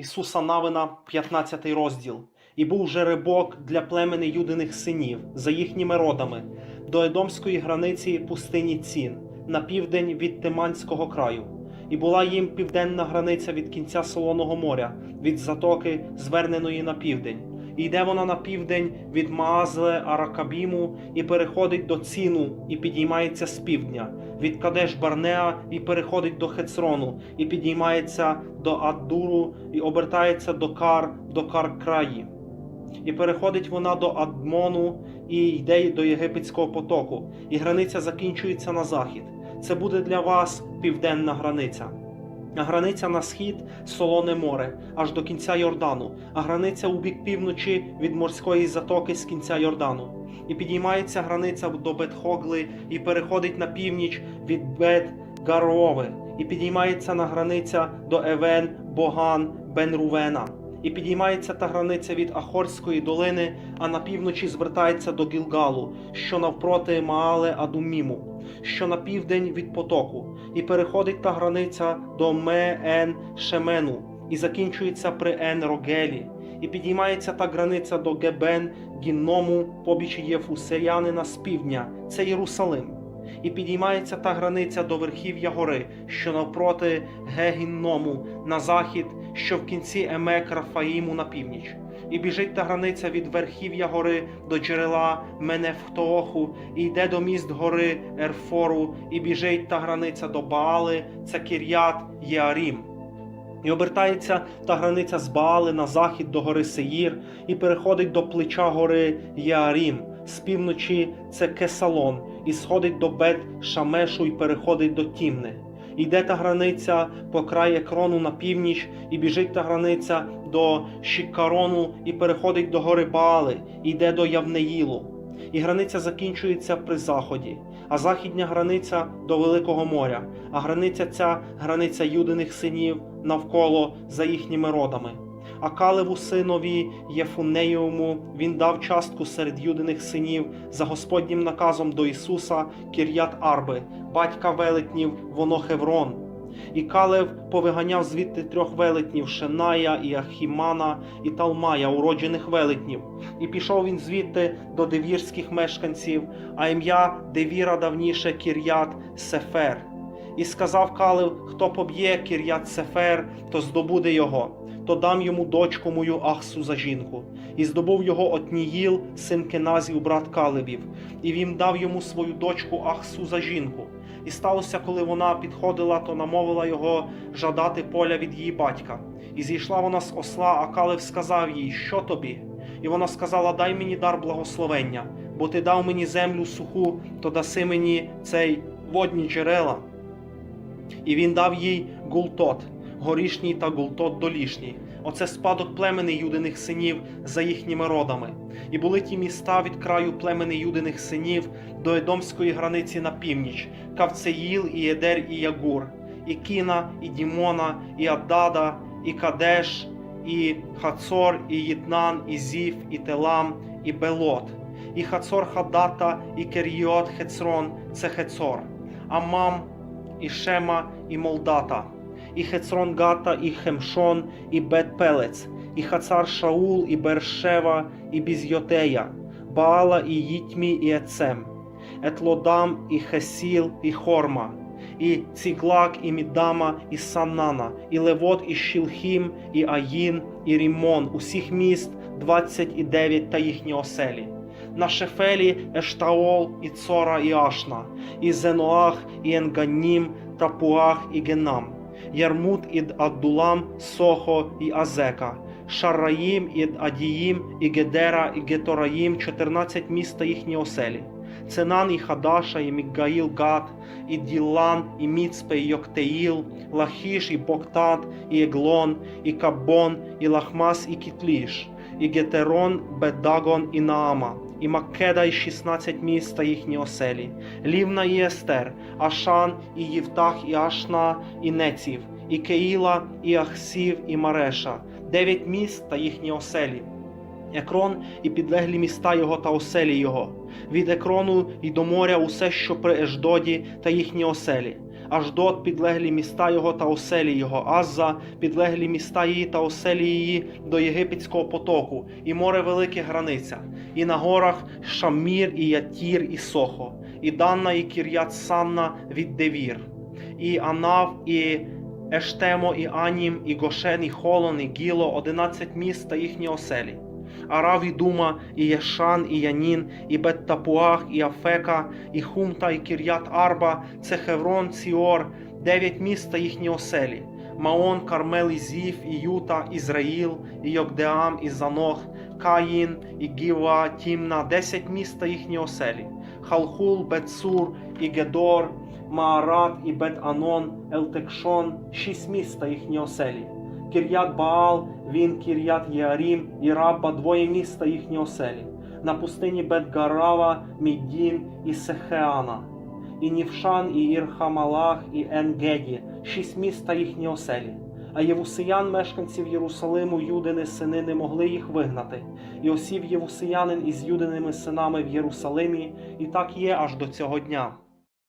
Ісуса Навина, 15 розділ. І був жеребок для племени юдиних синів за їхніми родами до Едомської границі пустині Цін на південь від Тиманського краю. І була їм південна границя від кінця Солоного моря, від затоки, зверненої на південь. Йде вона на південь від Маазле Аракабіму і переходить до Ціну, і підіймається з півдня, від Кадеш Барнеа і переходить до Хецрону, і підіймається до Аддуру, і обертається до Кар, до Кар краї. І переходить вона до Адмону і йде до Єгипетського потоку, і границя закінчується на захід. Це буде для вас південна границя. А границя на схід солоне море, аж до кінця Йордану, а границя у бік півночі від морської затоки з кінця Йордану. І підіймається границя до Бетхогли і переходить на північ від Бет Гарове, і підіймається на границя до Евен, Боган, Бенрувена. І підіймається та границя від Ахорської долини, а на півночі звертається до Гілгалу, що навпроти Маале Адуміму, що на південь від потоку, і переходить та границя до Ме-Ен Шемену, і закінчується при Ен Рогелі, і підіймається та границя до Гебен Гінному, побіч Єфусеянина з півдня, це Єрусалим. І підіймається та границя до верхів'я гори, що навпроти Гегінному на захід, що в кінці Емек Рафаїму на північ. І біжить та границя від верхів'я гори до джерела Менефтооху, і йде до міст гори Ерфору, і біжить та границя до Баали, це Кір'ят Єарім. І обертається та границя з Баали на захід до гори Сеїр, і переходить до плеча гори Єарім, з півночі це Кесалон, і сходить до Бет Шамешу і переходить до Тімни. Йде та границя по край екрону на північ, і біжить та границя до Шікарону і переходить до гори Баали, і йде до Явнеїлу. І границя закінчується при заході, а західня границя до Великого моря, а границя ця границя юдиних синів навколо за їхніми родами. А Калеву синові Єфунеєвому він дав частку серед юдиних синів за Господнім наказом до Ісуса Кір'ят Арби, батька велетнів, воно Хеврон. І Калев повиганяв звідти трьох велетнів Шеная і Ахімана і Талмая, уроджених велетнів. І пішов він звідти до девірських мешканців, а ім'я Девіра давніше Кір'ят Сефер. І сказав Калев, хто поб'є Кір'ят Сефер, то здобуде його, то дам йому дочку мою Ахсу за жінку. І здобув його Отніїл, син Кеназів, брат Калебів, і він дав йому свою дочку Ахсу за жінку. І сталося, коли вона підходила, то намовила його жадати поля від її батька. І зійшла вона з осла, а Калев сказав їй, що тобі? І вона сказала: Дай мені дар благословення, бо ти дав мені землю суху, то даси мені цей водні джерела. І він дав їй гултот, горішній та гултот долішній. Оце спадок племени юдиних синів за їхніми родами. І були ті міста від краю племени юдиних синів до Едомської границі на північ, Кавцеїл, і Єдер, і Ягур, і Кіна, і Дімона, і Аддада, і Кадеш, і Хацор, і Їтнан, і Зів, і Телам, і Белот, і Хацор Хадата, і Керіот Хецрон, це Хецор, Амам, і Шема, і Молдата, і Хецрон Гата, і Хемшон, і Бет Пелец, і Хацар Шаул, і Бершева, і Бізйотея, Баала, і Їтмі, і Ецем, Етлодам, і Хесіл, і Хорма, і Ціглак, і Мідама, і Саннана, і Левот, і Шілхім, і Аїн, і Рімон, усіх міст 29 та їхні оселі. На Шефелі, Ештаол, і Цора, і Ашна, і Зеноах, і Енганім, Тапуах, і Генам, Ярмут, і Аддулам, Сохо, і Азека, Шарраїм, і Адіїм, і Гедера, і Гетораїм, 14 міст та їхні оселі. Ценан і Хадаша, і Міггаїл Гат, і Ділан, і Міцпе, і Йоктеїл, Лахіш, і Боктат, і Еглон, і Кабон, і Лахмас, і Кітліш, і Гетерон, Бедагон, і Наама, і Маккеда, і 16 міст та їхні оселі, Лівна і Естер, Ашан, і Євтах, і Ашна, і Неців, і Кеїла, і Ахсів, і Мареша, дев'ять міст та їхні оселі. Екрон і підлеглі міста його та оселі його, від екрону і до моря усе, що при Еждоді та їхні оселі, Аждот, підлеглі міста його та оселі його, Азза, підлеглі міста її та оселі її до Єгипетського потоку, і море велике границя, і на горах Шамір, і Ятір, і Сохо, і Данна, і Кір'ят Санна від Девір, і Анав, і Ештемо, і Анім, і Гошен, і Холон, і Гіло, одинадцять міст та їхні оселі. Арав, і Дума, і Єшан, і Янін, і Бет-Тапуах, і Афека, і Хумта, і Кір'ят Арба, це Хеврон, Ціор, дев'ять міст та їхні оселі. Маон, Кармел, і Зів, і Юта, Ізраїл, і Йокдеам, і Занох, Каїн, і Гіва, Тімна, десять міст та їхні оселі. Халхул, Бетсур, і Гедор, Маарат, і Бет-Анон, Елтекшон, шість міст та їхні оселі. Кір'ят Баал, він Кір'ят Єарім і Рабба, двоє міст та їхні оселі. На пустині Бет-Гарава, Міддін і Сехеана. І Нівшан, і Ірхамалах, і Енгеді, шість міст та їхні оселі. А євусиян, мешканців Єрусалиму, юдини сини не могли їх вигнати. І осів євусиянин із юдиними синами в Єрусалимі, і так є аж до цього дня.